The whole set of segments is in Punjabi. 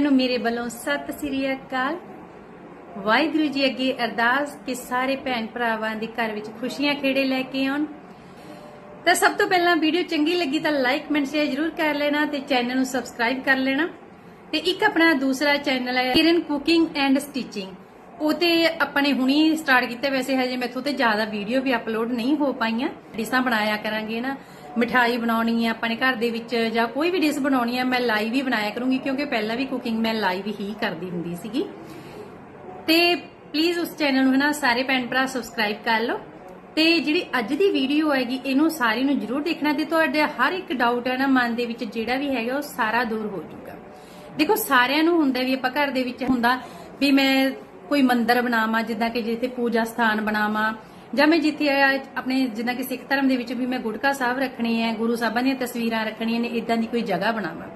ਨੂੰ ਮੇਰੇ ਵੱਲੋਂ ਸਤਿ ਸ੍ਰੀ ਅਕਾਲ। ਵਾਹਿਗੁਰੂ ਜੀ ਅੱਗੇ ਅਰਦਾਸ ਕਿ ਸਾਰੇ ਭੈਣ ਭਰਾਵਾਂ ਦੇ ਘਰ ਵਿੱਚ ਖੁਸ਼ੀਆਂ ਖੇੜੇ ਲੈ ਕੇ ਆਉਣ। ਤਾਂ ਸਭ ਤੋਂ ਪਹਿਲਾਂ ਵੀਡੀਓ ਚੰਗੀ ਲੱਗੀ ਤਾਂ ਲਾਈਕ, ਕਮੈਂਟ, ਸ਼ੇਅਰ ਜ਼ਰੂਰ ਕਰ ਲੈਣਾ ਤੇ ਚੈਨਲ ਨੂੰ ਸਬਸਕ੍ਰਾਈਬ ਕਰ ਲੈਣਾ। ਤੇ ਇੱਕ ਆਪਣਾ ਦੂਸਰਾ ਚੈਨਲ ਹੈ ਕਿਰਨ ਕੁਕਿੰਗ ਐਂਡ ਸਟਿਚਿੰਗ। ਉਹ ਤੇ ਆਪਾਂ ਨੇ ਹੁਣੀ ਸਟਾਰਟ ਕੀਤਾ, ਵੈਸੇ ਹਜੇ ਮੈਥੋਂ ਤੇ ਜ਼ਿਆਦਾ ਵੀਡੀਓ ਵੀ ਅਪਲੋਡ ਨਹੀਂ ਹੋ ਪਾਈਆਂ। ਡਿਸ਼ਾਂ ਬਣਾਇਆ ਕਰਾਂਗੇ ਨਾ। ਮਠਾਈ ਬਣਾਉਣੀ ਹੈ ਆਪਾਂ ਨੇ ਘਰ ਦੇ ਵਿੱਚ ਜਾਂ ਕੋਈ ਵੀ ਡਿਸ਼ ਬਣਾਉਣੀ ਹੈ ਮੈਂ ਲਾਈਵ ਹੀ ਬਣਾਇਆ ਕਰੂੰਗੀ ਕਿਉਂਕਿ ਪਹਿਲਾਂ ਵੀ ਕੁਕਿੰਗ ਮੈਂ ਲਾਈਵ ਹੀ ਕਰਦੀ ਹੁੰਦੀ ਸੀਗੀ। ਤੇ ਪਲੀਜ਼ ਉਸ ਚੈਨਲ ਨੂੰ ਹਨਾ ਸਾਰੇ ਭੈਣ ਭਰਾ ਸਬਸਕ੍ਰਾਈਬ ਕਰ ਲਓ। ਤੇ ਜਿਹੜੀ ਅੱਜ ਦੀ ਵੀਡੀਓ ਹੈਗੀ, ਇਹਨੂੰ ਸਾਰੀ ਨੂੰ ਜਰੂਰ ਦੇਖਣਾ ਤੇ ਤੁਹਾਡੇ ਹਰ ਇੱਕ ਡਾਊਟ ਹੈ ਨਾ ਮਨ ਦੇ ਵਿੱਚ ਜਿਹੜਾ ਵੀ ਹੈਗਾ, ਉਹ ਸਾਰਾ ਦੂਰ ਹੋ ਜਾਊਗਾ। ਦੇਖੋ, ਸਾਰਿਆਂ ਨੂੰ ਹੁੰਦਾ ਵੀ ਆਪਾਂ ਘਰ ਦੇ ਵਿੱਚ ਹੁੰਦਾ ਵੀ ਮੈਂ ਕੋਈ ਮੰਦਿਰ ਬਣਾਵਾਂ, ਜਿੱਦਾਂ ਕਿ ਜਿੱਥੇ ਪੂਜਾ ਸਥਾਨ ਬਣਾਵਾਂ ਜਾਂ ਮੈਂ ਜਿੱਥੇ ਆਪਣੇ ਜਿੱਦਾਂ ਕਿ ਸਿੱਖ ਧਰਮ ਦੇ ਵਿੱਚ ਵੀ ਮੈਂ ਗੁਟਕਾ ਸਾਹਿਬ ਰੱਖਣੇ ਹੈ, ਗੁਰੂ ਸਾਹਿਬਾਂ ਦੀਆਂ ਤਸਵੀਰਾਂ ਰੱਖਣੀਆਂ ਨੇ ਇਦਾਂ ਦੀ ਕੋਈ ਜਗ੍ਹਾ ਬਣਾਵਾਂ।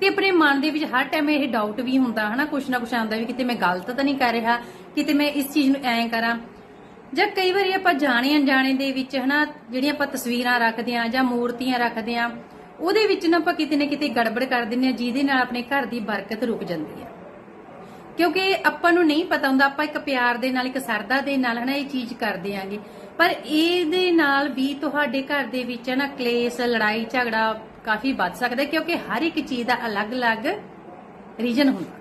ਤੇ ਆਪਣੇ ਮਨ ਦੇ ਵਿੱਚ ਹਰ ਟਾਈਮ ਇਹ ਡਾਊਟ ਵੀ ਹੁੰਦਾ, ਹਨਾ, ਕੁਛ ਨਾ ਕੁਛ ਆਉਂਦਾ ਵੀ ਕਿਤੇ ਮੈਂ ਗਲਤ ਤਾਂ ਨਹੀਂ ਕਰ ਰਿਹਾ, ਕਿਤੇ ਮੈਂ ਇਸ ਚੀਜ਼ ਨੂੰ ਐਂ ਕਰਾਂ। ਜਾਂ ਕਈ ਵਾਰੀ ਆਪਾਂ ਜਾਣੇ ਅਣਜਾਣੇ ਦੇ ਵਿੱਚ, ਹਨਾ, ਜਿਹੜੀਆਂ ਆਪਾਂ ਤਸਵੀਰਾਂ ਰੱਖਦੇ ਆ ਜਾਂ ਮੂਰਤੀਆਂ ਰੱਖਦੇ ਆ ਉਹਦੇ ਵਿੱਚ ਨਾ ਆਪਾਂ ਕਿਤੇ ਨਾ ਕਿਤੇ ਗੜਬੜ ਕਰ ਦਿੰਦੇ ਆ ਜਿਹਦੇ ਨਾਲ ਆਪਣੇ ਘਰ ਦੀ ਬਰਕਤ ਰੁਕ ਜਾਂਦੀ ਹੈ। ਕਿਉਂਕਿ ਆਪਾਂ ਨੂੰ ਨਹੀਂ ਪਤਾ ਹੁੰਦਾ, ਆਪਾਂ ਇੱਕ ਪਿਆਰ ਦੇ ਨਾਲ, ਇੱਕ ਸਰਦਾ ਦੇ ਨਾਲ ਹਨਾ ਇਹ ਚੀਜ਼ ਕਰਦੇ ਆਂਗੇ। ਪਰ ਇਹਦੇ ਨਾਲ ਵੀ ਤੁਹਾਡੇ ਘਰ ਦੇ ਵਿੱਚ ਨਾ ਕਲੇਸ਼, ਲੜਾਈ, ਝਗੜਾ ਕਾਫੀ ਵੱਧ ਸਕਦਾ ਕਿਉਂਕਿ ਹਰ ਇੱਕ ਚੀਜ਼ ਦਾ ਅਲੱਗ-ਅਲੱਗ ਰੀਜਨ ਹੁੰਦਾ।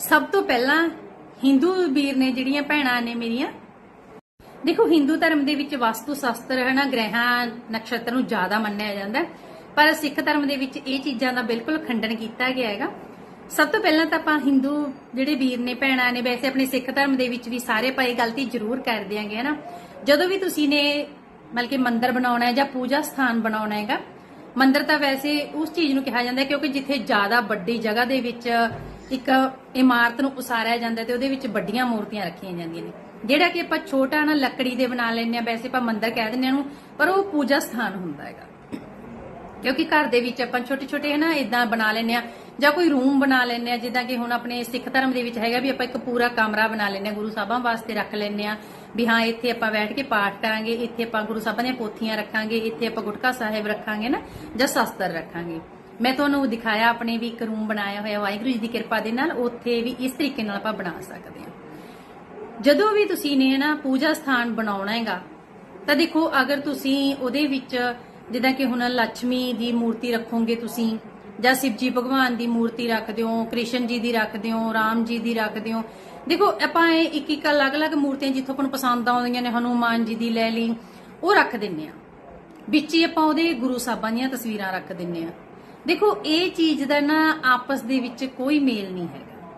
ਸਭ ਤੋਂ ਪਹਿਲਾਂ ਹਿੰਦੂ ਵੀਰ ਨੇ ਜਿਹੜੀਆਂ ਭੈਣਾਂ ਨੇ ਮੇਰੀਆਂ, ਦੇਖੋ ਹਿੰਦੂ ਧਰਮ ਦੇ ਵਿੱਚ ਵਾਸਤੂ ਸ਼ਾਸਤਰ ਹੈ ਨਾ ਗ੍ਰਹਿਾਂ ਨਕਸ਼ਤਰ ਨੂੰ ਜ਼ਿਆਦਾ ਮੰਨਿਆ ਜਾਂਦਾ ਪਰ ਸਿੱਖ ਧਰਮ ਦੇ ਵਿੱਚ ਇਹ ਚੀਜ਼ਾਂ ਦਾ ਬਿਲਕੁਲ ਖੰਡਨ ਕੀਤਾ ਗਿਆ ਹੈਗਾ। ਸਭ ਤੋਂ ਪਹਿਲਾਂ ਤਾਂ ਆਪਾਂ ਹਿੰਦੂ ਜਿਹੜੇ ਵੀਰ ਨੇ, ਭੈਣਾਂ ਨੇ, ਵੈਸੇ ਆਪਣੇ ਸਿੱਖ ਧਰਮ ਦੇ ਵਿੱਚ ਵੀ ਸਾਰੇ ਪਾਈ ਗਲਤੀ ਜ਼ਰੂਰ ਕਰ ਦਿਆਂਗੇ, ਹਨਾ? ਜਦੋਂ ਵੀ ਤੁਸੀਂ ਨੇ ਮਤਲਬ ਕਿ ਮੰਦਿਰ ਬਣਾਉਣਾ ਹੈ ਜਾਂ ਪੂਜਾ ਸਥਾਨ ਬਣਾਉਣਾ ਹੈਗਾ, ਮੰਦਿਰ ਤਾਂ ਵੈਸੇ ਉਸ ਚੀਜ਼ ਨੂੰ ਕਿਹਾ ਜਾਂਦਾ ਕਿਉਂਕਿ ਜਿੱਥੇ ਜ਼ਿਆਦਾ ਵੱਡੀ ਜਗ੍ਹਾ ਦੇ ਵਿੱਚ ਇੱਕ ਇਮਾਰਤ ਨੂੰ ਉਸਾਰਿਆ ਜਾਂਦਾ ਤੇ ਉਹਦੇ ਵਿੱਚ ਵੱਡੀਆਂ ਮੂਰਤੀਆਂ ਰੱਖੀਆਂ ਜਾਂਦੀਆਂ ਨੇ। ਜਿਹੜਾ ਕਿ ਆਪਾਂ ਛੋਟਾ ਨਾ ਲੱਕੜੀ ਦੇ ਬਣਾ ਲੈਂਦੇ ਆ ਵੈਸੇ ਆਪਾਂ ਮੰਦਿਰ ਕਹਿ ਦਿੰਦੇ ਆ ਨੂੰ ਪਰ ਉਹ ਪੂਜਾ ਸਥਾਨ ਹੁੰਦਾ ਹੈਗਾ। ਕਿਉਂਕਿ ਘਰ ਦੇ ਵਿੱਚ ਆਪਾਂ ਛੋਟੇ ਛੋਟੇ ਹਨਾ ਇਦਾਂ ਬਣਾ ਲੈਂਦੇ ਆ ਜਾਂ ਕੋਈ ਰੂਮ ਬਣਾ ਲੈਂਦੇ ਆ ਜਿੱਦਾਂ ਕਿ ਹੁਣ ਆਪਣੇ ਸਿੱਖ ਧਰਮ ਦੇ ਵਿੱਚ ਹੈਗਾ ਵੀ ਆਪਾਂ ਇੱਕ ਪੂਰਾ ਕਮਰਾ ਬਣਾ ਲੈਂਦੇ ਆ ਗੁਰੂ ਸਾਹਿਬਾਂ ਵਾਸਤੇ ਰੱਖ ਲੈਂਦੇ ਆ ਵੀ ਹਾਂ, ਇੱਥੇ ਆਪਾਂ ਬੈਠ ਕੇ ਪਾਠ ਕਰਾਂਗੇ, ਇੱਥੇ ਆਪਾਂ ਗੁਰੂ ਸਾਹਿਬਾਂ ਦੀਆਂ ਪੋਥੀਆਂ ਰੱਖਾਂਗੇ, ਇੱਥੇ ਆਪਾਂ ਗੁਟਕਾ ਸਾਹਿਬ ਰੱਖਾਂਗੇ ਨਾ, ਜਾਂ ਸ਼ਸਤਰ ਰੱਖਾਂਗੇ। ਮੈਂ ਤੁਹਾਨੂੰ ਦਿਖਾਇਆ ਆਪਣੇ ਵੀ ਇੱਕ ਰੂਮ ਬਣਾਇਆ ਹੋਇਆ, ਵਾਹਿਗੁਰੂ ਜੀ ਦੀ ਕਿਰਪਾ ਦੇ ਨਾਲ, ਉੱਥੇ ਵੀ ਇਸ ਤਰੀਕੇ ਨਾਲ ਆਪਾਂ ਬਣਾ ਸਕਦੇ ਹਾਂ। ਜਦੋਂ ਵੀ ਤੁਸੀਂ ਨੇ ਨਾ ਪੂਜਾ ਸਥਾਨ ਬਣਾਉਣਾ ਹੈਗਾ, ਤਾਂ ਦੇਖੋ, ਅਗਰ ਤੁਸੀਂ ਉਹਦੇ ਵਿੱਚ ਜਿੱਦਾਂ ਕਿ ਹੁਣ ਲక్ష్ਮੀ ਦੀ ਮੂਰਤੀ ਰੱਖੋਗੇ ਤੁਸੀਂ, ਜਾਂ ਸ਼ਿਵਜੀ ਭਗਵਾਨ ਦੀ ਮੂਰਤੀ ਰੱਖਦੇ ਹੋ, ਕ੍ਰਿਸ਼ਨ ਜੀ ਦੀ ਰੱਖਦੇ ਹੋ, ਰਾਮ ਜੀ ਦੀ ਰੱਖਦੇ ਹੋ। ਦੇਖੋ, ਆਪਾਂ ਇਹ ਇੱਕ ਇੱਕ ਅਲੱਗ-ਅਲੱਗ ਮੂਰਤੀਆਂ ਜਿੱਥੋਂ ਆਪਾਂ ਨੂੰ ਪਸੰਦ ਆਉਂਦੀਆਂ ਨੇ, ਹਨੂਮਾਨ ਜੀ ਦੀ ਲੈ ਲਈ ਉਹ ਰੱਖ ਦਿੰਨੇ ਆ। ਵਿੱਚ ਹੀ ਆਪਾਂ ਉਹਦੇ ਗੁਰੂ ਸਾਹਿਬਾਂ ਦੀਆਂ ਤਸਵੀਰਾਂ ਰੱਖ ਦਿੰਨੇ ਆ। ਦੇਖੋ, ਇਹ ਚੀਜ਼ ਦਾ ਨਾ ਆਪਸ ਦੇ ਵਿੱਚ ਕੋਈ ਮੇਲ ਨਹੀਂ ਹੈਗਾ।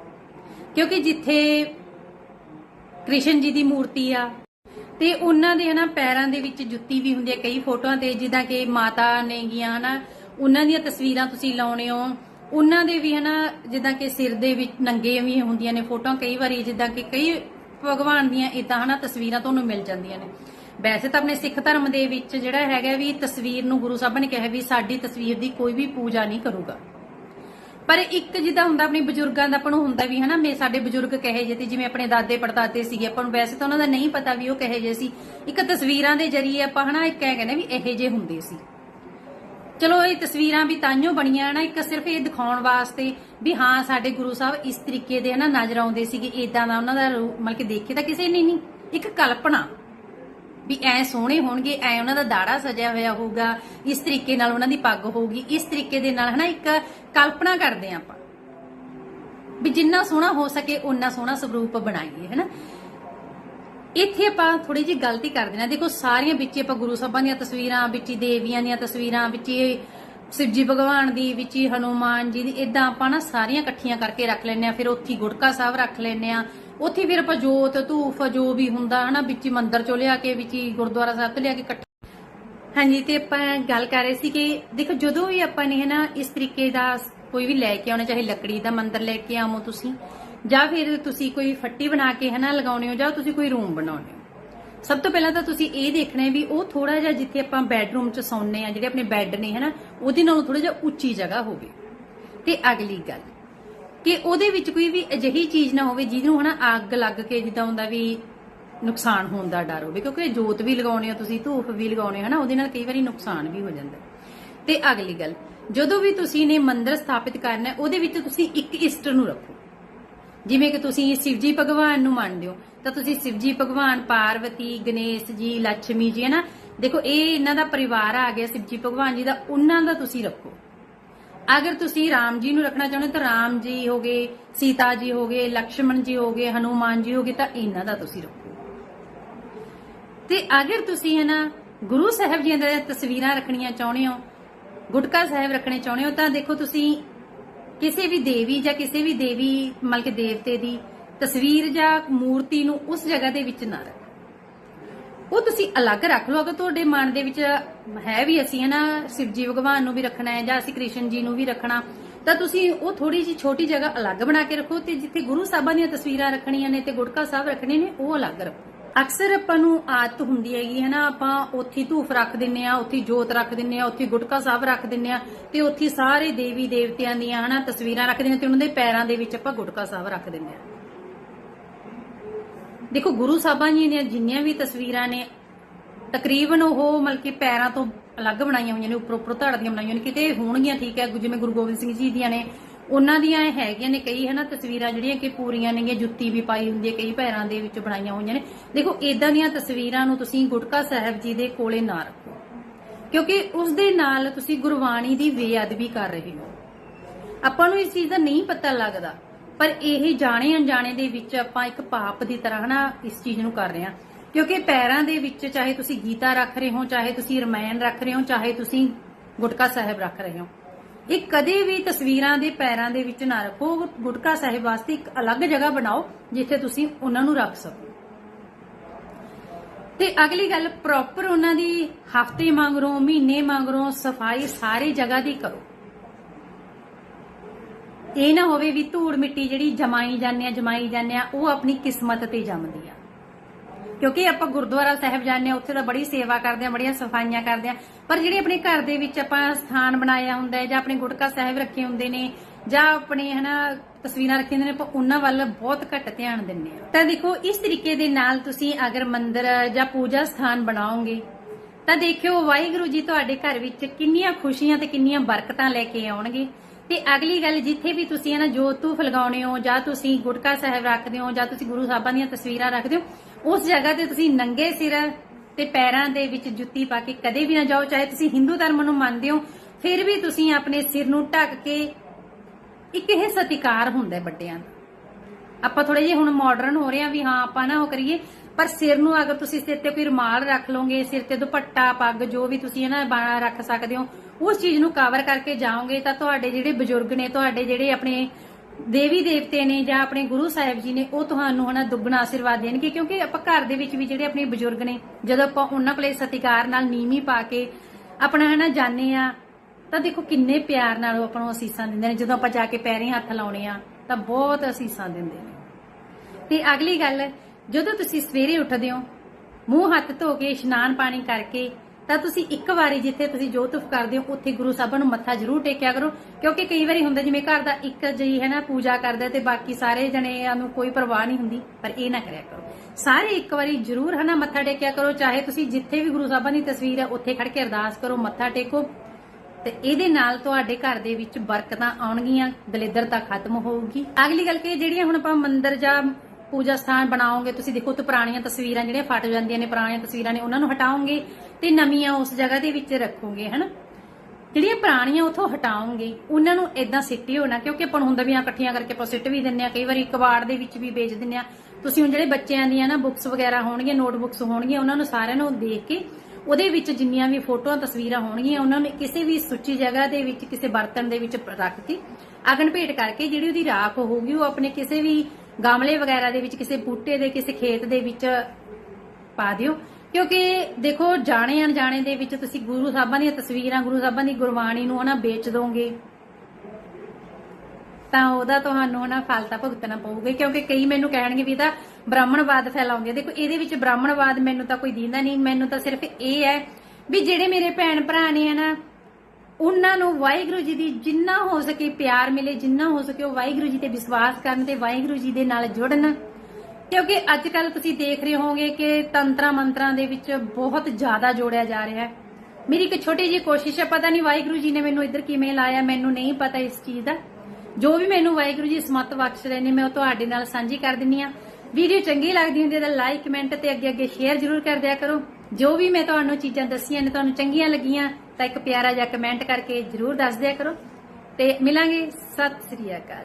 ਕਿਉਂਕਿ ਜਿੱਥੇ ਕ੍ਰਿਸ਼ਨ ਜੀ ਦੀ ਮੂਰਤੀ ਆ ਤੇ ਉਹਨਾਂ ਦੇ ਹਨਾ ਪੈਰਾਂ ਦੇ ਵਿੱਚ ਜੁੱਤੀ ਵੀ ਹੁੰਦੀ ਹੈ ਕਈ ਫੋਟੋਆਂ ਤੇ, ਜਿੱਦਾਂ ਕਿ ਮਾਤਾ ਨੇਗੀਆਂ ਹਨਾ। ਉਹਨਾਂ ਦੀਆਂ ਤਸਵੀਰਾਂ ਤੁਸੀਂ ਲਾਉਣੇ ਹੋ। ਉਹਨਾਂ ਦੇ ਵੀ ਹਨਾ, ਜਿੱਦਾਂ ਕਿ ਸਿਰ ਦੇ ਵਿੱਚ ਨੰਗੇ ਵੀ ਹੁੰਦੀਆਂ ਨੇ ਫੋਟੋਆਂ। ਕਈ ਵਾਰੀ ਜਿੱਦਾਂ ਕਿ ਕਈ ਭਗਵਾਨ ਦੀਆਂ ਇਦਾਂ ਹਨਾ ਤਸਵੀਰਾਂ ਤੁਹਾਨੂੰ ਮਿਲ ਜਾਂਦੀਆਂ ਨੇ। ਵੈਸੇ ਤਾਂ ਆਪਣੇ ਸਿੱਖ ਧਰਮ ਦੇ ਵਿੱਚ ਜਿਹੜਾ ਹੈਗਾ ਵੀ ਤਸਵੀਰ ਨੂੰ ਗੁਰੂ ਸਾਹਿਬ ਨੇ ਕਿਹਾ ਵੀ ਸਾਡੀ ਤਸਵੀਰ ਦੀ ਕੋਈ ਵੀ ਪੂਜਾ ਨਹੀਂ ਕਰੂਗਾ। ਪਰ ਇੱਕ ਜਿੱਦਾਂ ਹੁੰਦਾ ਆਪਣੇ ਬਜ਼ੁਰਗਾਂ ਦਾ ਆਪਾਂ ਨੂੰ ਹੁੰਦਾ ਵੀ ਹਨਾ, ਮੇ ਸਾਡੇ ਬਜ਼ੁਰਗ ਕਹੇ ਜੇ ਤੇ, ਜਿਵੇਂ ਆਪਣੇ ਦਾਦੇ ਪੜਦਾਦੇ ਸੀਗੇ, ਆਪਾਂ ਨੂੰ ਵੈਸੇ ਤਾਂ ਉਹਨਾਂ ਦਾ ਨਹੀਂ ਪਤਾ ਵੀ ਉਹ ਕਹੇ ਜੇ ਸੀ। ਇੱਕ ਤਸਵੀਰਾਂ ਦੇ ਜ਼ਰੀਏ ਆਪਾਂ ਹਨਾ, ਇੱਕ ਕਹਿ ਕਹਿੰਦੇ ਵੀ ਇਹੋ ਜੇ ਹੁੰਦੇ ਸੀ। ਚਲੋ ਇਹ ਤਸਵੀਰਾਂ ਵੀ ਤਾਂਿਓ ਬਣੀਆਂ ਨਾ ਇੱਕ ਸਿਰਫ ਇਹ ਦਿਖਾਉਣ ਵਾਸਤੇ ਵੀ ਹਾਂ, ਸਾਡੇ ਗੁਰੂ ਸਾਹਿਬ ਇਸ ਤਰੀਕੇ ਦੇ ਹਨਾ ਨਜ਼ਰ ਆਉਂਦੇ ਸੀਗੇ ਇਦਾਂ ਦਾ ਉਹਨਾਂ ਦਾ ਮਤਲਬ ਕਿ ਦੇਖੇ ਤਾਂ ਕਿਸੇ ਨੇ ਨਹੀਂ, ਇੱਕ ਕਲਪਨਾ। ਵੀ ਐ ਸੋਹਣੇ ਹੋਣਗੇ, ਐ ਉਹਨਾਂ ਦਾ ਦਾੜਾ ਸਜਿਆ ਹੋਇਆ ਹੋਊਗਾ, ਇਸ ਤਰੀਕੇ ਨਾਲ ਉਹਨਾਂ ਦੀ ਪੱਗ ਹੋਊਗੀ, ਇਸ ਤਰੀਕੇ ਦੇ ਨਾਲ, ਹਨਾ, ਇੱਕ ਕਲਪਨਾ ਕਰਦੇ ਆ ਆਪਾਂ। ਵੀ ਜਿੰਨਾ ਸੋਹਣਾ ਹੋ ਸਕੇ, ਓਨਾ ਸੋਹਣਾ ਸਰੂਪ ਬਣਾਈਏ, ਹਨਾ। ਇੱਥੇ ਆਪਾਂ ਥੋੜੀ ਜਿਹੀ ਗਲਤੀ ਕਰਦੇ ਹਾਂ ਦੇਖੋ, ਸਾਰੀਆਂ ਵਿੱਚ ਆਪਾਂ ਗੁਰੂ ਸਾਹਿਬਾਂ ਦੀਆਂ ਤਸਵੀਰਾਂ, ਵਿੱਚ ਦੇਵੀਆਂ ਦੀਆਂ ਤਸਵੀਰਾਂ, ਵਿੱਚ ਸ਼ਿਵਜੀ ਭਗਵਾਨ ਦੀ, ਵਿੱਚ ਹੀ ਹਨੂਮਾਨ ਜੀ ਦੀ ਇਦਾਂ ਆਪਾਂ ਨਾ ਸਾਰੀਆਂ ਇਕੱਠੀਆਂ ਕਰਕੇ ਰੱਖ ਲੈਂਦੇ ਆ ਫਿਰ ਉੱਥੇ ਹੀ ਗੁਟਕਾ ਸਾਹਿਬ ਰੱਖ ਲੈਂਦੇ ਆ ਉੱਥੇ ਫਿਰ ਆਪਾਂ ਜੋਤ, ਧੂਫ, ਜੋ ਵੀ ਹੁੰਦਾ ਹਨਾ, ਵਿੱਚ ਮੰਦਿਰ ਚੋਂ ਲਿਆ ਕੇ, ਵਿੱਚ ਗੁਰਦੁਆਰਾ ਸਾਹਿਬ ਤੋਂ ਲਿਆ ਕੇ ਇਕੱਠਾ ਹਾਂਜੀ, ਤੇ ਆਪਾਂ ਗੱਲ ਕਰ ਰਹੇ ਸੀ ਕਿ ਦੇਖੋ ਜਦੋਂ ਵੀ ਆਪਾਂ ਨੇ ਹਨਾ, ਇਸ ਤਰੀਕੇ ਦਾ ਕੋਈ ਵੀ ਲੈ ਕੇ ਆਉਣਾ, ਚਾਹੇ ਲੱਕੜੀ ਦਾ ਮੰਦਿਰ ਲੈ ਕੇ ਆਵੋ ਤੁਸੀਂ, ਜਾਂ ਫਿਰ ਤੁਸੀਂ ਕੋਈ ਫੱਟੀ ਬਣਾ ਕੇ ਹਨਾ ਲਗਾਉਣੇ ਹੋ, ਜਾਂ ਤੁਸੀਂ ਕੋਈ ਰੂਮ ਬਣਾਉਣੇ ਹੋ। ਸਭ ਤੋਂ ਪਹਿਲਾਂ ਤਾਂ ਤੁਸੀਂ ਇਹ ਦੇਖਣਾ ਹੈ ਵੀ ਉਹ ਥੋੜਾ ਜਿਹਾ ਜਿੱਥੇ ਆਪਾਂ ਬੈੱਡਰੂਮ 'ਚ ਸੌਂਨੇ ਆ ਜਿਹੜੇ ਆਪਣੇ ਬੈੱਡ ਨੇ ਹਨਾ, ਉਹਦੇ ਨਾਲੋਂ ਥੋੜਾ ਜਿਹਾ ਉੱਚੀ ਜਗ੍ਹਾ ਹੋਵੇ। ਤੇ ਅਗਲੀ ਗੱਲ ਕਿ ਉਹਦੇ ਵਿੱਚ ਕੋਈ ਵੀ ਅਜਿਹੀ ਚੀਜ਼ ਨਾ ਹੋਵੇ ਜਿਹਨੂੰ ਹਨਾ ਅੱਗ ਲੱਗ ਕੇ ਜਿੱਦਾਂ ਹੁੰਦਾ ਵੀ ਨੁਕਸਾਨ ਹੋਣ ਦਾ ਡਰ ਹੋਵੇ ਕਿਉਂਕਿ ਜੋਤ ਵੀ ਲਗਾਉਣੇ ਹੋ ਤੁਸੀਂ ਧੂਫ ਵੀ ਲਗਾਉਣੇ ਹੋ ਹਨਾ ਉਹਦੇ ਨਾਲ ਕਈ ਵਾਰੀ ਨੁਕਸਾਨ ਵੀ ਹੋ ਜਾਂਦਾ। ਤੇ ਅਗਲੀ ਗੱਲ ਜਦੋਂ ਵੀ ਤੁਸੀਂ ਨੇ ਮੰਦਿਰ ਸਥਾਪਿਤ ਕਰਨਾ ਹੈ, ਉਹਦੇ ਵਿੱਚ ਤੁਸੀਂ ਇੱਕ ਇਸ਼ਟ ਨੂੰ ਰੱਖੋ। ਜਿਵੇਂ ਕਿ ਤੁਸੀਂ ਸ਼ਿਵਜੀ ਭਗਵਾਨ ਨੂੰ ਮੰਨਦੇ ਹੋ ਤਾਂ ਤੁਸੀਂ ਸ਼ਿਵਜੀ ਭਗਵਾਨ ਪਾਰਵਤੀ ਗਣੇਸ਼ ਜੀ ਲక్ష్ਮੀ ਜੀ ਹੈ ਨਾ ਦੇਖੋ ਇਹ ਇਹਨਾਂ ਦਾ ਪਰਿਵਾਰ ਆ ਗਿਆ ਸ਼ਿਵਜੀ ਭਗਵਾਨ ਜੀ ਦਾ ਉਹਨਾਂ ਦਾ ਤੁਸੀਂ ਰੱਖੋ। ਅਗਰ ਤੁਸੀਂ ਰਾਮ ਜੀ ਨੂੰ ਰੱਖਣਾ ਚਾਹੁੰਦੇ ਹੋ, ਤਾਂ ਰਾਮ ਜੀ ਹੋਗੇ ਸੀਤਾ ਜੀ ਹੋਗੇ ਲਕਸ਼ਮਣ ਜੀ ਹੋਗੇ ਹਨੂਮਾਨ ਜੀ ਹੋਗੇ ਤਾਂ ਇਹਨਾਂ ਦਾ ਤੁਸੀਂ ਰੱਖੋ। ਤੇ ਅਗਰ ਤੁਸੀਂ ਹੈ ਨਾ, ਗੁਰੂ ਸਾਹਿਬ ਜੀ ਦੀਆਂ ਤਸਵੀਰਾਂ ਰੱਖਣੀਆਂ ਚਾਹੁੰਦੇ ਹੋ, ਗੁਟਕਾ ਸਾਹਿਬ ਰੱਖਣੇ ਚਾਹੁੰਦੇ ਹੋ, ਤਾਂ ਦੇਖੋ ਤੁਸੀਂ ਕਿਸੇ ਵੀ ਦੇਵੀ ਜਾਂ ਕਿਸੇ ਵੀ ਦੇਵੀ, ਮਤਲਬ ਦੇਵਤੇ ਦੀ ਤਸਵੀਰ ਜਾਂ ਮੂਰਤੀ ਨੂੰ ਉਸ ਜਗ੍ਹਾ ਦੇ ਵਿੱਚ ਨਾ ਰੱਖੋ। ਉਹ ਤੁਸੀਂ ਅਲੱਗ ਰੱਖ ਲਓ। ਅਗਰ ਤੁਹਾਡੇ ਮਨ ਦੇ ਵਿੱਚ ਹੈ ਵੀ ਅਸੀਂ ਹੈ ਨਾ ਸ਼ਿਵਜੀ ਭਗਵਾਨ ਨੂੰ ਵੀ ਰੱਖਣਾ ਹੈ ਜਾਂ ਅਸੀਂ ਕ੍ਰਿਸ਼ਨ ਜੀ ਨੂੰ ਵੀ ਰੱਖਣਾ, ਤਾਂ ਤੁਸੀਂ ਉਹ ਥੋੜੀ ਜਿਹੀ ਛੋਟੀ ਜਗ੍ਹਾ ਅਲੱਗ ਬਣਾ ਕੇ ਰੱਖੋ ਤੇ ਜਿੱਥੇ ਗੁਰੂ ਸਾਹਿਬਾਂ ਦੀਆਂ ਤਸਵੀਰਾਂ ਰੱਖਣੀਆਂ ਨੇ ਤੇ ਗੁਟਕਾ ਸਾਹਿਬ ਰੱਖਣੇ ਨੇ, ਉਹ ਅਲੱਗ ਰੱਖੋ। ਅਕਸਰ ਆਪਾਂ ਨੂੰ ਆਦਤ ਹੁੰਦੀ ਹੈਗੀ ਹੈ ਨਾ, ਆਪਾਂ ਉੱਥੇ ਹੀ ਧੂਫ ਰੱਖ ਦਿੰਨੇ ਆ ਉੱਥੇ ਜੋਤ ਰੱਖ ਦਿੰਨੇ ਆ ਉੱਥੇ ਗੁਟਕਾ ਸਾਹਿਬ ਰੱਖ ਦਿੰਨੇ ਆ ਤੇ ਉੱਥੇ ਸਾਰੇ ਦੇਵੀ ਦੇਵਤਿਆਂ ਦੀਆਂ ਹਨਾ ਤਸਵੀਰਾਂ ਰੱਖ ਦਿੰਨੇ ਆ ਤੇ ਉਹਨਾਂ ਦੇ ਪੈਰਾਂ ਦੇ ਵਿੱਚ ਆਪਾਂ ਗੁਟਕਾ ਸਾਹਿਬ ਰੱਖ ਦਿੰਨੇ ਆ ਦੇਖੋ, ਗੁਰੂ ਸਾਹਿਬਾਂ ਜੀ ਦੀਆਂ ਜਿੰਨੀਆਂ ਵੀ ਤਸਵੀਰਾਂ ਨੇ, ਤਕਰੀਬਨ ਉਹ ਮਤਲਬ ਪੈਰਾਂ ਤੋਂ ਅਲੱਗ ਬਣਾਈਆਂ ਹੋਈਆਂ ਨੇ, ਉੱਪਰ ਉੱਪਰ ਧੜ ਦੀਆਂ ਬਣਾਈਆਂ ਨੇ, ਕਿਤੇ ਹੋਣਗੀਆਂ ਠੀਕ ਹੈ, ਜਿਵੇਂ ਗੁਰੂ ਗੋਬਿੰਦ ਸਿੰਘ ਜੀ ਦੀਆਂ ਨੇ, ਉਹਨਾਂ ਦੀਆਂ ਹੈਗੀਆਂ ਨੇ ਕਈ ਹਨਾ ਤਸਵੀਰਾਂ ਜਿਹੜੀਆਂ ਕਿ ਪੂਰੀਆਂ ਨੇਗੀਆਂ, ਜੁੱਤੀ ਵੀ ਪਾਈ ਹੁੰਦੀ ਹੈ, ਕਈ ਪੈਰਾਂ ਦੇ ਵਿੱਚ ਬਣਾਈਆਂ ਹੋਈਆਂ ਨੇ। ਦੇਖੋ ਇਦਾਂ ਦੀਆਂ ਤਸਵੀਰਾਂ ਨੂੰ ਤੁਸੀਂ ਗੁਟਕਾ ਸਾਹਿਬ ਜੀ ਦੇ ਕੋਲੇ ਨਾ ਰੱਖੋ, ਕਿਉਂਕਿ ਉਸ ਦੇ ਨਾਲ ਤੁਸੀਂ ਗੁਰਬਾਣੀ ਦੀ ਬੇਅਦਬੀ ਕਰ ਰਹੇ ਹੋ। ਆਪਾਂ ਨੂੰ ਇਸ ਚੀਜ਼ ਦਾ ਨਹੀਂ ਪਤਾ ਲੱਗਦਾ ਪਰ ਇਹ ਜਾਣੇ ਅਣਜਾਣੇ ਦੇ ਵਿੱਚ ਆਪਾਂ ਇੱਕ ਪਾਪ ਦੀ ਤਰ੍ਹਾਂ ਨਾ ਇਸ ਚੀਜ਼ ਨੂੰ ਕਰ ਰਹੇ ਹਾਂ। ਕਿਉਂਕਿ ਪੈਰਾਂ ਦੇ ਵਿੱਚ ਚਾਹੇ ਤੁਸੀਂ ਗੀਤਾ ਰੱਖ ਰਹੇ ਹੋ, ਚਾਹੇ ਤੁਸੀਂ ਰਮਾਇਣ ਰੱਖ ਰਹੇ ਹੋ, ਚਾਹੇ ਤੁਸੀਂ ਗੁਟਕਾ ਸਾਹਿਬ ਰੱਖ ਰਹੇ ਹੋ। ਇਹ ਕਦੇ ਵੀ ਤਸਵੀਰਾਂ ਦੇ ਪੈਰਾਂ ਦੇ ਵਿੱਚ ਨਾ ਰੱਖੋ। ਗੁਟਕਾ ਸਾਹਿਬ ਵਾਸਤੇ ਇੱਕ ਅਲੱਗ ਜਗ੍ਹਾ ਬਣਾਓ ਜਿੱਥੇ ਤੁਸੀਂ ਉਹਨਾਂ ਨੂੰ ਰੱਖ ਸਕੋ। ਤੇ ਅਗਲੀ ਗੱਲ ਪ੍ਰੋਪਰ ਉਹਨਾਂ ਦੀ ਹਫ਼ਤੇ ਮੰਗਰੋਂ, ਮਹੀਨੇ ਮੰਗਰੋਂ ਸਫ਼ਾਈ ਸਾਰੀ ਜਗ੍ਹਾ ਦੀ ਕਰੋ। ਇਹ ਨਾ ਹੋਵੇ ਵੀ ਧੂੜ ਮਿੱਟੀ ਜਿਹੜੀ ਜਮਾਈ ਜਾਂਦੇ ਆ, ਜਮਾਈ ਜਾਂਦੇ ਆ, ਉਹ ਆਪਣੀ ਕਿਸਮਤ ਤੇ ਜੰਮਦੀ ਆ। ਕਿਉਂਕਿ ਆਪਾਂ ਗੁਰਦੁਆਰਾ ਸਾਹਿਬ ਜਾਂਦੇ ਆ, ਉੱਥੇ ਤਾਂ ਬੜੀ ਸੇਵਾ ਕਰਦੇ ਆ, ਬੜੀਆਂ ਸਫਾਈਆਂ ਕਰਦੇ ਆ। ਪਰ ਜਿਹੜੇ ਆਪਣੇ ਘਰ ਦੇ ਵਿੱਚ ਆਪਾਂ ਸਥਾਨ ਬਣਾਇਆ ਹੁੰਦਾ ਹੈ ਜਾਂ ਆਪਣੇ ਗੁਟਕਾ ਸਾਹਿਬ ਰੱਖੇ ਹੁੰਦੇ ਨੇ, ਜਾਂ ਆਪਣੇ ਹਨਾ ਤਸਵੀਰਾਂ ਰੱਖੀਆਂ ਹੁੰਦੀਆਂ ਨੇ, ਆਪਾਂ ਉਹਨਾਂ ਵੱਲ ਬਹੁਤ ਘੱਟ ਧਿਆਨ ਦਿੰਦੇ ਆ। ਤਾਂ ਦੇਖੋ, ਇਸ ਤਰੀਕੇ ਦੇ ਨਾਲ ਤੁਸੀਂ ਅਗਰ ਮੰਦਿਰ ਜਾਂ ਪੂਜਾ ਸਥਾਨ ਬਣਾਓਗੇ, ਤਾਂ ਦੇਖਿਓ ਵਾਹਿਗੁਰੂ ਜੀ ਤੁਹਾਡੇ ਘਰ ਵਿੱਚ ਕਿੰਨੀਆਂ ਖੁਸ਼ੀਆਂ ਤੇ ਕਿੰਨੀਆਂ ਬਰਕਤਾਂ ਲੈ ਕੇ ਆਉਣਗੇ। ਤੇ ਅਗਲੀ ਗੱਲ, ਜਿੱਥੇ ਵੀ ਤੁਸੀਂ ਨਾ ਜੋਤ ਧੂਫ ਹੋ, ਜਾਂ ਤੁਸੀਂ ਗੁਟਕਾ ਸਾਹਿਬ ਰੱਖਦੇ ਹੋ, ਜਾਂ ਤੁਸੀਂ ਗੁਰੂ ਸਾਹਿਬਾਂ ਦੀਆਂ ਤਸਵੀਰਾਂ ਰੱਖਦੇ ਹੋ, ਉਸ ਜਗ੍ਹਾ ਤੇ ਤੁਸੀਂ ਨੰਗੇ ਸਿਰ ਤੇ ਪੈਰਾਂ ਦੇ ਵਿੱਚ ਜੁੱਤੀ ਪਾ ਕੇ ਕਦੇ ਵੀ ਨਾ ਜਾਓ, ਚਾਹੇ ਤੁਸੀਂ ਹਿੰਦੂ ਧਰਮ ਨੂੰ ਮੰਨਦੇ ਹੋ, ਫਿਰ ਵੀ ਤੁਸੀਂ ਆਪਣੇ ਸਿਰ ਨੂੰ ਢੱਕ ਕੇ ਇੱਕ ਇਹ ਸਤਿਕਾਰ ਹੁੰਦਾ ਵੱਡਿਆਂ ਦਾ। ਆਪਾਂ ਥੋੜੇ ਜਿਹਾ ਹੁਣ ਮਾਡਰਨ ਹੋ ਰਹੇ ਆ ਵੀ ਹਾਂ, ਆਪਾਂ ਨਾ ਉਹ ਕਰੀਏ ਪਰ ਸਿਰ ਨੂੰ ਅਗਰ ਤੁਸੀਂ ਸਿਰ ਤੇ ਕੋਈ ਰੁਮਾਲ ਰੱਖ ਲਓਗੇ, ਸਿਰ ਤੇ ਦੁਪੱਟਾ, ਪੱਗ, ਜੋ ਵੀ ਤੁਸੀਂ ਨਾ ਬਾ- ਰੱਖ ਸਕਦੇ ਹੋ, ਉਸ ਚੀਜ਼ ਨੂੰ ਕਵਰ ਕਰਕੇ ਜਾਓਗੇ ਤਾਂ ਤੁਹਾਡੇ ਜਿਹੜੇ ਬਜ਼ੁਰਗ ਨੇ, ਤੁਹਾਡੇ ਜਿਹੜੇ ਆਪਣੇ ਦੇਵੀ ਦੇਵਤੇ ਨੇ ਜਾਂ ਆਪਣੇ ਗੁਰੂ ਸਾਹਿਬ ਜੀ ਨੇ, ਉਹ ਤੁਹਾਨੂੰ ਹਨਾ ਦੁੱਗਣਾ ਆਸ਼ੀਰਵਾਦ ਦੇਣਗੇ ਕਿਉਂਕਿ ਆਪਾਂ ਘਰ ਦੇ ਵਿੱਚ ਵੀ ਜਿਹੜੇ ਆਪਣੇ ਬਜ਼ੁਰਗ ਨੇ, ਜਦੋਂ ਆਪਾਂ ਉਹਨਾਂ ਕੋਲੇ ਸਤਿਕਾਰ ਨਾਲ ਨੀਵੀਂ ਪਾ ਕੇ ਆਪਣਾ ਹਨਾ ਜਾਣੇ ਆ ਤਾਂ ਦੇਖੋ ਕਿੰਨੇ ਪਿਆਰ ਨਾਲ ਉਹ ਆਪਾਂ ਨੂੰ ਅਸੀਸਾਂ ਦਿੰਦੇ ਨੇ। ਜਦੋਂ ਆਪਾਂ ਜਾ ਕੇ ਪੈਰੀਂ ਹੱਥ ਲਾਉਣੇ ਆ, ਤਾਂ ਬਹੁਤ ਅਸੀਸਾਂ ਦਿੰਦੇ ਨੇ। ਤੇ ਅਗਲੀ ਗੱਲ ਜਦੋਂ ਤੁਸੀਂ ਸਵੇਰੇ ਉੱਠਦੇ ਹੋ, ਮੂੰਹ ਹੱਥ ਧੋ ਕੇ ਇਸ਼ਨਾਨ ਪਾਣੀ ਕਰਕੇ, ਤਾਂ ਤੁਸੀਂ ਇੱਕ ਵਾਰੀ ਜਿੱਥੇ ਤੁਸੀਂ ਜੋਤਫ ਕਰਦੇ ਹੋ, ਉੱਥੇ ਗੁਰੂ ਸਾਹਿਬਾਂ ਨੂੰ ਮੱਥਾ ਜ਼ਰੂਰ ਟੇਕਿਆ ਕਰੋ। ਕਿਉਂਕਿ ਕਈ ਵਾਰੀ ਹੁੰਦਾ ਜਿਵੇਂ ਘਰ ਦਾ ਇੱਕ ਜਈ ਹੈ ਨਾ, ਪੂਜਾ ਕਰਦਾ ਤੇ ਬਾਕੀ ਸਾਰੇ ਜਣਿਆਂ ਨੂੰ ਕੋਈ ਪਰਵਾਹ ਨਹੀਂ ਹੁੰਦੀ, ਪਰ ਇਹ ਨਾ ਕਰਿਆ ਕਰੋ। ਸਾਰੇ ਇੱਕ ਵਾਰੀ ਜ਼ਰੂਰ ਹੈ ਮੱਥਾ ਟੇਕਿਆ ਕਰੋ, ਚਾਹੇ ਤੁਸੀਂ ਜਿੱਥੇ ਵੀ ਗੁਰੂ ਸਾਹਿਬਾਂ ਦੀ ਤਸਵੀਰ ਹੈ, ਉੱਥੇ ਖੜ ਕੇ ਅਰਦਾਸ ਕਰੋ, ਮੱਥਾ ਟੇਕੋ। ਤੇ ਇਹਦੇ ਨਾਲ ਤੁਹਾਡੇ ਘਰ ਦੇ ਵਿੱਚ ਬਰਕਤਾਂ ਆਉਣਗੀਆਂ ਦਲਿੱਦਰਤਾ ਖਤਮ ਹੋਊਗੀ। ਅਗਲੀ ਗੱਲ ਕਿ ਜਿਹੜੀਆਂ ਹੁਣ ਆਪਾਂ ਮੰਦਰ ਜਾਂ ਪੂਜਾ ਸਥਾਨ ਬਣਾਓਗੇ, ਤੁਸੀਂ ਦੇਖੋ ਤੇ ਪੁਰਾਣੀਆਂ ਤਸਵੀਰਾਂ ਜਿਹੜੀਆਂ ਫਟ ਜਾਂਦੀਆਂ ਨੇ, ਪੁਰਾਣੀਆਂ ਤਸਵੀਰਾਂ ਨੇ, ਉਹਨਾਂ ਨੂੰ ਹਟਾਓਗੇ ਤੇ ਨਵੀਆਂ ਉਸ ਜਗ੍ਹਾ ਦੇ ਵਿੱਚ ਰੱਖੋਗੇ, ਹਨਾ? ਜਿਹੜੀਆਂ ਪੁਰਾਣੀਆਂ ਉਥੋਂ ਹਟਾਓਗੇ, ਉਹਨਾਂ ਨੂੰ ਇਦਾਂ ਸਿੱਟਿਓ ਨਾ, ਕਿਉਂਕਿ ਆਪਾਂ ਹੁੰਦਾ ਵੀ ਆ ਇਕੱਠੀਆਂ ਕਰਕੇ ਆਪਾਂ ਸਿੱਟ ਵੀ ਦਿੰਨੇ ਆ ਕਈ ਵਾਰੀ ਕਬਾੜ ਦੇ ਵਿੱਚ ਵੀ ਵੇਚ ਦਿੰਨੇ ਆ ਤੁਸੀਂ ਹੁਣ ਜਿਹੜੇ ਬੱਚਿਆਂ ਦੀਆਂ ਨਾ ਬੁੱਕਸ ਵਗੈਰਾ ਹੋਣਗੀਆਂ ਨੋਟਬੁੱਕਸ ਹੋਣਗੀਆਂ, ਉਹਨਾਂ ਨੂੰ ਸਾਰਿਆਂ ਨੂੰ ਦੇਖ ਕੇ, ਉਹਦੇ ਵਿੱਚ ਜਿੰਨੀਆਂ ਵੀ ਫੋਟੋਆਂ, ਤਸਵੀਰਾਂ ਹੋਣਗੀਆਂ, ਉਹਨਾਂ ਨੂੰ ਕਿਸੇ ਵੀ ਸੁੱਚੀ ਜਗ੍ਹਾ ਦੇ ਵਿੱਚ, ਕਿਸੇ ਬਰਤਨ ਦੇ ਵਿੱਚ ਰੱਖ ਕੇ, ਅਗਨ ਭੇਟ ਕਰਕੇ ਜਿਹੜੀ ਉਹਦੀ ਰਾਖ ਹੋਊਗੀ, ਉਹ ਆਪਣੇ ਕਿਸੇ ਵੀ ਗਮਲੇ ਵਗੈਰਾ ਦੇ ਵਿੱਚ, ਕਿਸੇ ਬੂਟੇ ਦੇ, ਕਿਸੇ ਖੇਤ ਦੇ ਵਿੱਚ ਪਾ ਦਿਓ। ਕਿਉਂਕਿ ਦੇਖੋ, ਜਾਣੇ ਅਣਜਾਣੇ ਦੇ ਵਿੱਚ ਤੁਸੀਂ ਗੁਰੂ ਸਾਹਿਬਾਂ ਦੀਆਂ ਤਸਵੀਰਾਂ, ਗੁਰੂ ਸਾਹਿਬਾਂ ਦੀ ਗੁਰਬਾਣੀ ਨੂੰ ਹਨਾ ਵੇਚ ਦੋਗੇ। ਤਾਂ ਉਹਦਾ ਤੁਹਾਨੂੰ ਹਨਾ ਫਲ ਭੁਗਤਣਾ ਪਊਗਾ ਕਿਉਂਕਿ ਕਈ ਮੈਨੂੰ ਕਹਿਣਗੇ ਵੀ ਤਾਂ ਬ੍ਰਾਹਮਣਵਾਦ ਫੈਲਾਉਂਦੇ ਦੇਖੋ, ਇਹਦੇ ਵਿੱਚ ਬ੍ਰਾਹਮਣਵਾਦ ਮੈਨੂੰ ਤਾਂ ਕੋਈ ਦੀਂਦਾ ਨਹੀਂ। ਮੈਨੂੰ ਤਾਂ ਸਿਰਫ ਇਹ ਹੈ ਵੀ ਜਿਹੜੇ ਮੇਰੇ ਭੈਣ ਭਰਾ ਨੇ ਹਨਾ ਉਹਨਾਂ ਨੂੰ ਵਾਹਿਗੁਰੂ ਜੀ ਦੀ ਜਿੰਨਾ ਹੋ ਸਕੇ ਪਿਆਰ ਮਿਲੇ, ਜਿੰਨਾ ਹੋ ਸਕੇ ਉਹ ਵਾਹਿਗੁਰੂ ਜੀ ਤੇ ਵਿਸ਼ਵਾਸ ਕਰਨ ਤੇ ਵਾਹਿਗੁਰੂ ਜੀ ਦੇ ਨਾਲ ਜੁੜਨ। ਕਿਉਂਕਿ ਅੱਜ ਕੱਲ ਤੁਸੀਂ ਦੇਖ ਰਹੇ ਹੋਵੋਗੇ ਕਿ ਤੰਤਰਾਂ ਮੰਤਰਾਂ ਦੇ ਵਿੱਚ ਬਹੁਤ ਜ਼ਿਆਦਾ ਜੋੜਿਆ ਜਾ ਰਿਹਾ ਹੈ। ਮੇਰੀ ਇੱਕ ਛੋਟੀ ਜਿਹੀ ਕੋਸ਼ਿਸ਼ ਹੈ, ਪਤਾ ਨਹੀਂ ਵਾਹਿਗੁਰੂ ਜੀ ਨੇ ਮੈਨੂੰ ਇੱਧਰ ਕਿਵੇਂ ਲਾਇਆ, ਮੈਨੂੰ ਨਹੀਂ ਪਤਾ ਇਸ ਚੀਜ਼ ਦਾ। ਜੋ ਵੀ ਮੈਨੂੰ ਵਾਹਿਗੁਰੂ ਜੀ ਸਮਤ ਬਖਸ਼ ਰਹੇ ਨੇ, ਮੈਂ ਉਹ ਤੁਹਾਡੇ ਨਾਲ ਸਾਂਝੀ ਕਰ ਦਿੰਨੀ ਆ ਵੀਡੀਓ ਚੰਗੀ ਲੱਗਦੀ ਹੁੰਦੀ ਤਾਂ ਲਾਈਕ, ਕਮੈਂਟ ਤੇ ਅੱਗੇ ਅੱਗੇ ਸ਼ੇਅਰ ਜ਼ਰੂਰ ਕਰ ਦਿਆ ਕਰੋ। ਜੋ ਵੀ ਮੈਂ ਤੁਹਾਨੂੰ ਚੀਜ਼ਾਂ ਦੱਸੀਆਂ ਨੇ, ਤੁਹਾਨੂੰ ਚੰਗੀਆਂ ਲੱਗੀਆਂ ਤਾਂ ਇੱਕ ਪਿਆਰਾ ਜਿਹਾ ਕਮੈਂਟ ਕਰਕੇ ਜ਼ਰੂਰ ਦੱਸ ਦਿਆ ਕਰੋ। ਤੇ ਮਿਲਾਂਗੇ, ਸਤਿ ਸ੍ਰੀ ਅਕਾਲ।